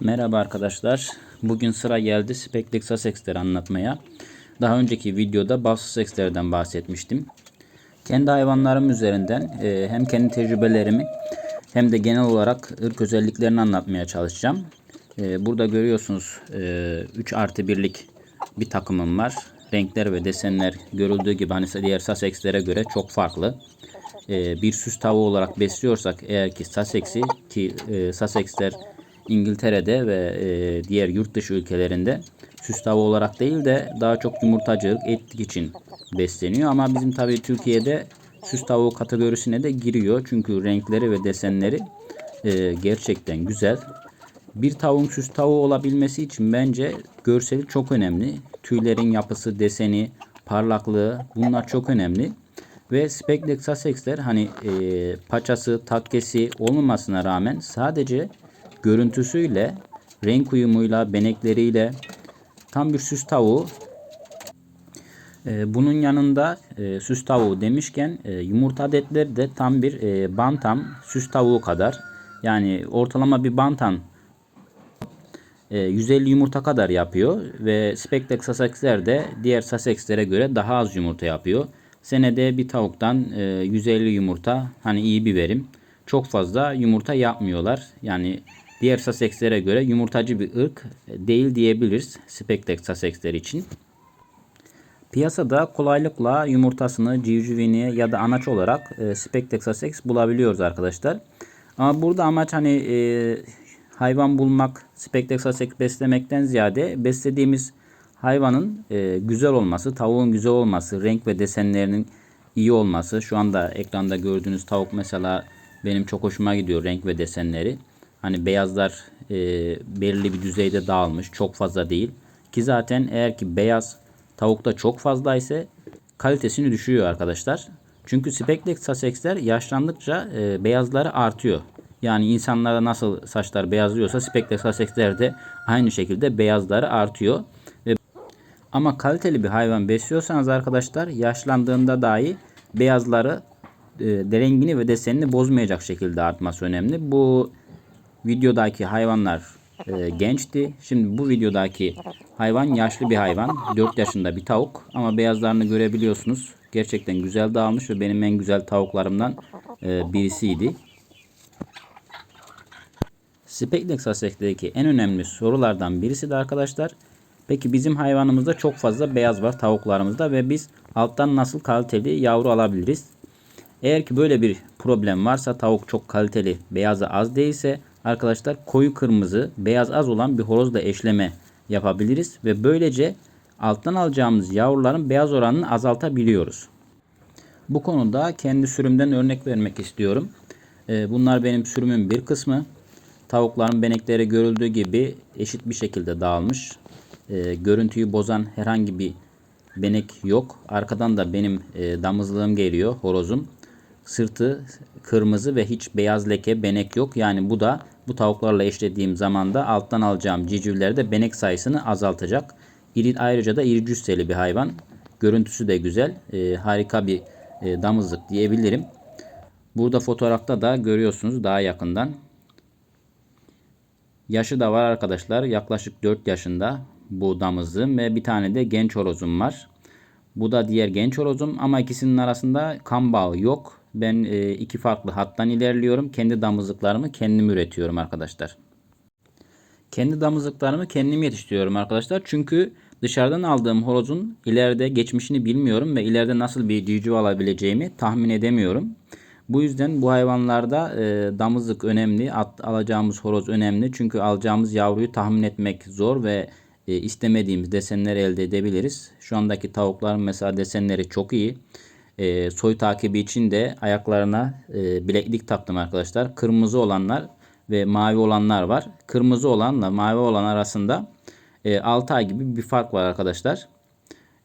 Merhaba arkadaşlar. Bugün sıra geldi speklik Sussex'leri anlatmaya. Daha önceki videoda Buff Sussex'lerden bahsetmiştim. Kendi hayvanlarım üzerinden e, hem kendi tecrübelerimi hem de genel olarak ırk özelliklerini anlatmaya çalışacağım. E, burada görüyorsunuz 3 artı 1'lik bir takımım var. Renkler ve desenler görüldüğü gibi hani diğer Sussex'lere göre çok farklı. E, bir süs tavuğu olarak besliyorsak eğer ki Sussex'i ki e, Sussex'ler İngiltere'de ve e, diğer yurt dışı ülkelerinde süs tavuğu olarak değil de daha çok yumurtacılık, etlik için besleniyor. Ama bizim tabii Türkiye'de süs tavuğu kategorisine de giriyor. Çünkü renkleri ve desenleri e, gerçekten güzel. Bir tavuğun süs tavuğu olabilmesi için bence görseli çok önemli. Tüylerin yapısı, deseni, parlaklığı bunlar çok önemli. Ve Speklex Sussex'ler hani e, paçası, takkesi olmamasına rağmen sadece görüntüsüyle, renk uyumuyla, benekleriyle tam bir süs tavuğu. E, bunun yanında e, süs tavuğu demişken e, yumurta adetleri de tam bir e, bantam süs tavuğu kadar. Yani ortalama bir bantam e, 150 yumurta kadar yapıyor ve Speklex Sussex'ler de diğer Sussex'lere göre daha az yumurta yapıyor. Senede bir tavuktan e, 150 yumurta hani iyi bir verim. Çok fazla yumurta yapmıyorlar. Yani diğer Sussex'lere göre yumurtacı bir ırk değil diyebiliriz Speklex Sussex'ler için. Piyasada kolaylıkla yumurtasını civcivini ya da anaç olarak e, Speklex Sussex bulabiliyoruz arkadaşlar. Ama burada amaç hani e, hayvan bulmak, Speklex Sussex beslemekten ziyade beslediğimiz hayvanın e, güzel olması, tavuğun güzel olması, renk ve desenlerinin iyi olması. Şu anda ekranda gördüğünüz tavuk mesela benim çok hoşuma gidiyor renk ve desenleri. Hani beyazlar e, belirli bir düzeyde dağılmış. Çok fazla değil. Ki zaten eğer ki beyaz tavukta çok fazla ise kalitesini düşürüyor arkadaşlar. Çünkü Speklex Sussex'ler yaşlandıkça e, beyazları artıyor. Yani insanlarda nasıl saçlar beyazlıyorsa Speklex Sussex'ler de aynı şekilde beyazları artıyor. Ve ama kaliteli bir hayvan besliyorsanız arkadaşlar yaşlandığında dahi beyazları e, rengini ve desenini bozmayacak şekilde artması önemli. Bu videodaki hayvanlar e, gençti. Şimdi bu videodaki hayvan yaşlı bir hayvan. 4 yaşında bir tavuk ama beyazlarını görebiliyorsunuz. Gerçekten güzel dağılmış ve benim en güzel tavuklarımdan e, birisiydi. Speklex Sussex'teki en önemli sorulardan birisi de arkadaşlar. Peki bizim hayvanımızda çok fazla beyaz var tavuklarımızda ve biz alttan nasıl kaliteli yavru alabiliriz? Eğer ki böyle bir problem varsa tavuk çok kaliteli beyazı az değilse arkadaşlar koyu kırmızı beyaz az olan bir horozla eşleme yapabiliriz ve böylece alttan alacağımız yavruların beyaz oranını azaltabiliyoruz. Bu konuda kendi sürümden örnek vermek istiyorum. Ee, bunlar benim sürümün bir kısmı. Tavukların benekleri görüldüğü gibi eşit bir şekilde dağılmış. Ee, görüntüyü bozan herhangi bir benek yok. Arkadan da benim e, damızlığım geliyor horozum. Sırtı kırmızı ve hiç beyaz leke benek yok. Yani bu da bu tavuklarla eşlediğim zaman da alttan alacağım civcivlerde benek sayısını azaltacak. İri, ayrıca da iri cüsseli bir hayvan. Görüntüsü de güzel. E, harika bir e, damızlık diyebilirim. Burada fotoğrafta da görüyorsunuz daha yakından. Yaşı da var arkadaşlar. Yaklaşık 4 yaşında bu damızlığım ve bir tane de genç horozum var. Bu da diğer genç horozum ama ikisinin arasında kan bağı yok. Ben e, iki farklı hattan ilerliyorum. Kendi damızlıklarımı kendim üretiyorum arkadaşlar. Kendi damızlıklarımı kendim yetiştiriyorum arkadaşlar. Çünkü dışarıdan aldığım horozun ileride geçmişini bilmiyorum ve ileride nasıl bir civciv alabileceğimi tahmin edemiyorum. Bu yüzden bu hayvanlarda e, damızlık önemli, at, alacağımız horoz önemli. Çünkü alacağımız yavruyu tahmin etmek zor ve e, istemediğimiz desenleri elde edebiliriz. Şu andaki tavukların mesela desenleri çok iyi. E, soy takibi için de ayaklarına e, bileklik taktım arkadaşlar. Kırmızı olanlar ve mavi olanlar var. Kırmızı olanla mavi olan arasında e, 6 ay gibi bir fark var arkadaşlar.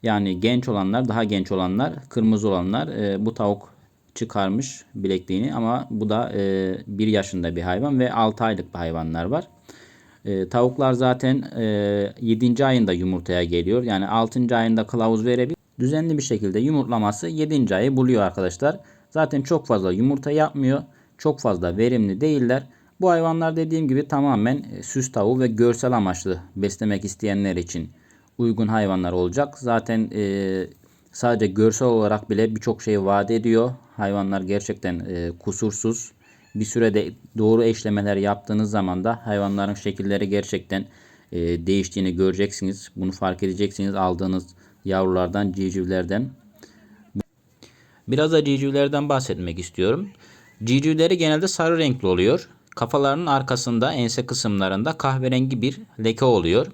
Yani genç olanlar, daha genç olanlar, kırmızı olanlar e, bu tavuk çıkarmış bilekliğini ama bu da e, 1 yaşında bir hayvan ve 6 aylık bir hayvanlar var. E, tavuklar zaten e, 7. ayında yumurtaya geliyor. Yani 6. ayında kılavuz verebilir. Düzenli bir şekilde yumurtlaması 7. ayı buluyor arkadaşlar. Zaten çok fazla yumurta yapmıyor. Çok fazla verimli değiller. Bu hayvanlar dediğim gibi tamamen e, süs tavuğu ve görsel amaçlı beslemek isteyenler için uygun hayvanlar olacak. Zaten e, sadece görsel olarak bile birçok şey vaat ediyor. Hayvanlar gerçekten e, kusursuz. Bir sürede doğru eşlemeler yaptığınız zaman da hayvanların şekilleri gerçekten e, değiştiğini göreceksiniz. Bunu fark edeceksiniz aldığınız yavrulardan, civcivlerden. Biraz da civcivlerden bahsetmek istiyorum. Civcivleri genelde sarı renkli oluyor. Kafalarının arkasında ense kısımlarında kahverengi bir leke oluyor.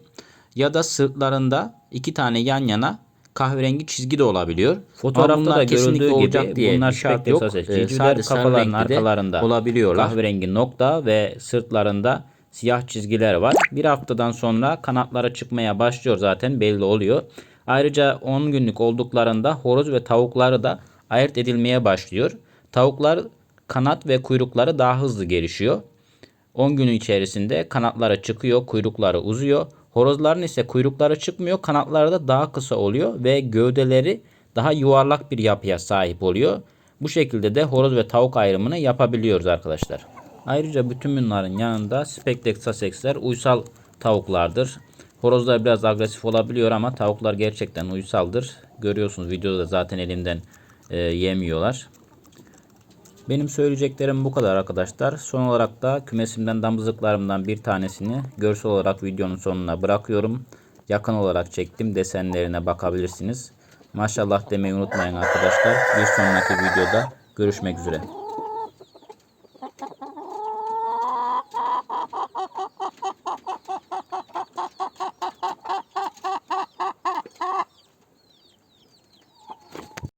Ya da sırtlarında iki tane yan yana kahverengi çizgi de olabiliyor. Fotoğrafta da görüldüğü gibi diye bunlar şart yok. Ee, sadece kafaların arkalarında olabiliyorlar. Kahverengi nokta ve sırtlarında siyah çizgiler var. Bir haftadan sonra kanatlara çıkmaya başlıyor zaten belli oluyor. Ayrıca 10 günlük olduklarında horoz ve tavukları da ayırt edilmeye başlıyor. Tavuklar kanat ve kuyrukları daha hızlı gelişiyor. 10 günün içerisinde kanatları çıkıyor, kuyrukları uzuyor. Horozların ise kuyrukları çıkmıyor, kanatları da daha kısa oluyor ve gövdeleri daha yuvarlak bir yapıya sahip oluyor. Bu şekilde de horoz ve tavuk ayrımını yapabiliyoruz arkadaşlar. Ayrıca bütün bunların yanında Spektex Sussex'ler uysal tavuklardır. Horozlar biraz agresif olabiliyor ama tavuklar gerçekten uysaldır. Görüyorsunuz videoda da zaten elimden e, yemiyorlar. Benim söyleyeceklerim bu kadar arkadaşlar. Son olarak da kümesimden damızlıklarımdan bir tanesini görsel olarak videonun sonuna bırakıyorum. Yakın olarak çektim. Desenlerine bakabilirsiniz. Maşallah demeyi unutmayın arkadaşlar. Bir sonraki videoda görüşmek üzere.